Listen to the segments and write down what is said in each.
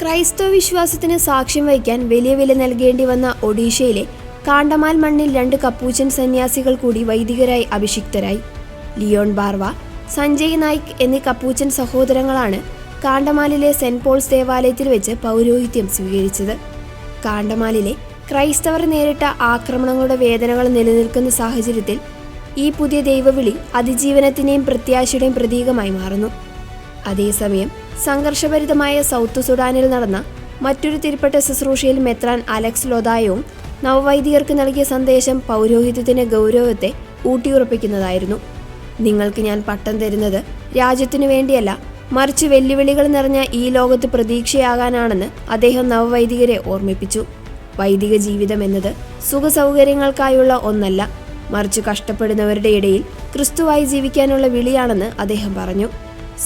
ക്രൈസ്തവ വിശ്വാസത്തിന് സാക്ഷ്യം വഹിക്കാൻ വലിയ വില നൽകേണ്ടി വന്ന ഒഡീഷയിലെ കാണ്ടമാൽ മണ്ണിൽ രണ്ട് കപ്പൂച്ചൻ സന്യാസികൾ കൂടി വൈദികരായി അഭിഷിക്തരായി. ലിയോൺ ബാർവ സഞ്ജയ് നായിക് എന്നീ കപ്പൂച്ചൻ സഹോദരങ്ങളാണ് കാണ്ടമാലിലെ സെന്റ് പോൾസ് ദേവാലയത്തിൽ വെച്ച് പൗരോഹിത്യം സ്വീകരിച്ചത്. കാണ്ടമാലിലെ ക്രൈസ്തവർ നേരിട്ട ആക്രമണങ്ങളുടെ വേദനകൾ നിലനിൽക്കുന്ന സാഹചര്യത്തിൽ ഈ പുതിയ ദൈവവിളി അതിജീവനത്തിന്റെയും പ്രത്യാശയുടെയും പ്രതീകമായി മാറുന്നു. അതേസമയം സംഘർഷഭരിതമായ സൗത്ത് സുഡാനിൽ നടന്ന മറ്റൊരു തിരുപ്പട്ട ശുശ്രൂഷയിൽ മെത്രാൻ അലക്സ് ലൊദായവും നവവൈദികർക്ക് നൽകിയ സന്ദേശം പൗരോഹിത്യത്തിന്റെ ഗൗരവത്തെ ഊട്ടിയുറപ്പിക്കുന്നതായിരുന്നു. നിങ്ങൾക്ക് ഞാൻ പട്ടം തരുന്നത് രാജ്യത്തിനു വേണ്ടിയല്ല മറിച്ച് വെല്ലുവിളികൾ നിറഞ്ഞ ഈ ലോകത്ത് പ്രതീക്ഷയാകാനാണെന്ന് അദ്ദേഹം നവവൈദികരെ ഓർമ്മിപ്പിച്ചു. വൈദിക ജീവിതം എന്നത് സുഖസൗകര്യങ്ങൾക്കായുള്ള ഒന്നല്ല മറിച്ച് കഷ്ടപ്പെടുന്നവരുടെ ഇടയിൽ ക്രിസ്തുവായി ജീവിക്കാനുള്ള വിളിയാണെന്ന് അദ്ദേഹം പറഞ്ഞു.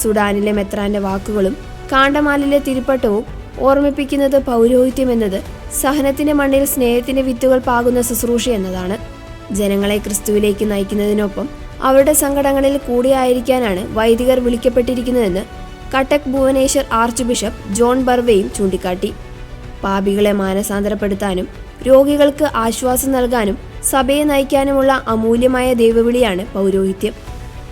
സുഡാനിലെ മെത്രാന്റെ വാക്കുകളും കാണ്ടമാലിലെ തിരുപ്പട്ടവും ഓർമ്മിപ്പിക്കുന്നത് പൗരോഹിത്യം എന്നത് സഹനത്തിന്റെ മണ്ണിൽ സ്നേഹത്തിന്റെ വിത്തുകൾ പാകുന്ന ശുശ്രൂഷ എന്നതാണ്. ജനങ്ങളെ ക്രിസ്തുവിലേക്ക് നയിക്കുന്നതിനൊപ്പം അവരുടെ സങ്കടങ്ങളിൽ കൂടിയായിരിക്കാനാണ് വൈദികർ വിളിക്കപ്പെട്ടിരിക്കുന്നതെന്ന് Cuttack Bhubaneswar archbishop John ബർവയും ചൂണ്ടിക്കാട്ടി. പാപികളെ മാനസാന്തരപ്പെടുത്താനും രോഗികൾക്ക് ആശ്വാസം നൽകാനും സഭയെ നയിക്കാനുമുള്ള അമൂല്യമായ ദൈവവിളിയാണ് പൗരോഹിത്യം.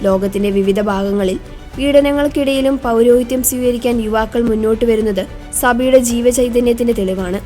ലോകത്തിന്റെ വിവിധ ഭാഗങ്ങളിൽ പീഡനങ്ങൾക്കിടയിലും പൗരോഹിത്യം സ്വീകരിക്കാൻ യുവാക്കൾ മുന്നോട്ട് വരുന്നത് സഭയുടെ ജീവചൈതന്യത്തിന്റെ തെളിവാണ്